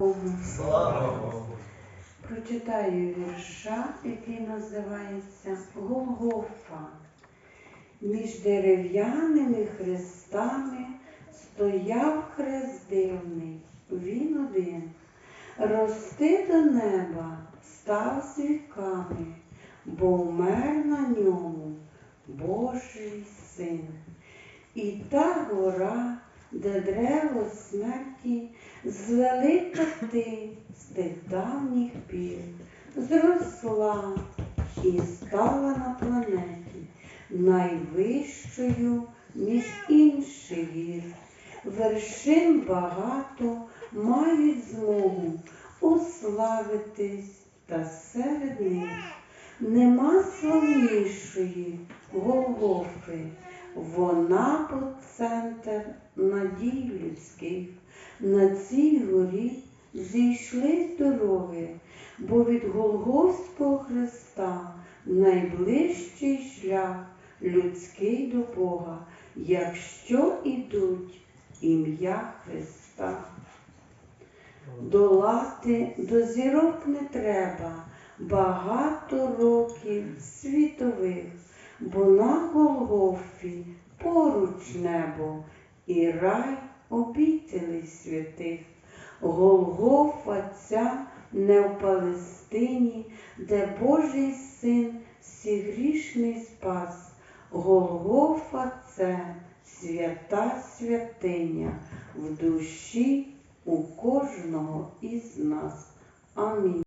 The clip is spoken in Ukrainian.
Богу. Прочитаю вірша, який називається Голгофа. Між дерев'яними хрестами стояв хрест дивний, він один. Рости до неба став з віками, бо вмер на ньому Божий син. І та гора, де древо смерті, звелика ти з тих давніх пір, зросла і стала на планеті найвищою між інших гір. Вершин багато мають змогу уславитись, та серед них нема славнішої Голгофи. Вона по центр надій людських. На цій горі зійшли з дороги, бо від Голгофського Христа найближчий шлях людський до Бога, якщо ідуть ім'я Христа. Долати до зірок не треба багато років світових, бо на Голгофі поруч небо і рай обітелей святих. Голгофа ця не в Палестині, де Божий син всі грішний спас. Голгофа це свята святиня в душі у кожного із нас. Амінь.